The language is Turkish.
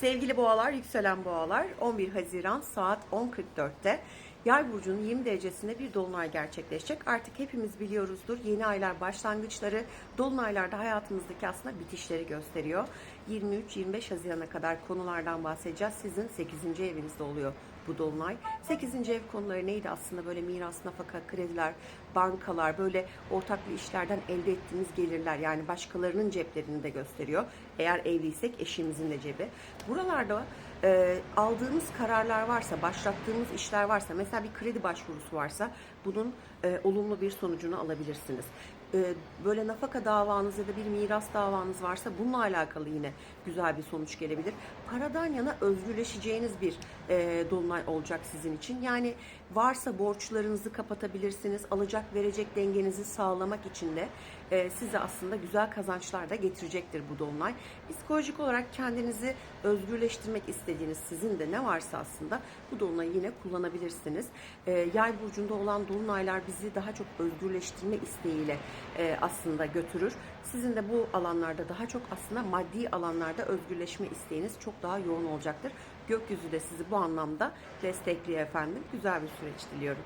Sevgili boğalar, yükselen boğalar 11 Haziran saat 10.44'te Yay burcunun 20 derecesinde bir dolunay gerçekleşecek. Artık hepimiz biliyoruzdur. Yeni aylar başlangıçları, dolunaylarda hayatımızdaki aslında bitişleri gösteriyor. 23-25 Haziran'a kadar konulardan bahsedeceğiz. Sizin 8. evinizde oluyor bu dolunay. 8. ev konuları neydi aslında böyle miras, nafaka, krediler, bankalar, böyle ortaklı işlerden elde ettiğiniz gelirler yani başkalarının ceplerini de gösteriyor. Eğer evliysek eşimizin de cebi. Buralarda e, aldığımız kararlar varsa, başlattığımız işler varsa, mesela bir kredi başvurusu varsa bunun e, olumlu bir sonucunu alabilirsiniz. E, böyle nafaka davanız ya da bir miras davanız varsa bununla alakalı yine güzel bir sonuç gelebilir. Paradan yana özgürleşeceğiniz bir e, dolunay olacak sizin için. Yani varsa borçlarınızı kapatabilirsiniz. Alacak verecek dengenizi sağlamak için de e, size aslında güzel kazançlar da getirecektir bu dolunay. Psikolojik olarak kendinizi özgürleştirmek istediğiniz sizin de ne varsa aslında bu dolunayı yine kullanabilirsiniz. E, yay burcunda olan dolunaylar bizi daha çok özgürleştirme isteğiyle e, aslında götürür. Sizin de bu alanlarda daha çok aslında maddi alanlarda özgürleşme isteğiniz çok daha yoğun olacaktır. Gökyüzü de sizi bu anlamda destekliyor efendim. Güzel bir süreç diliyorum.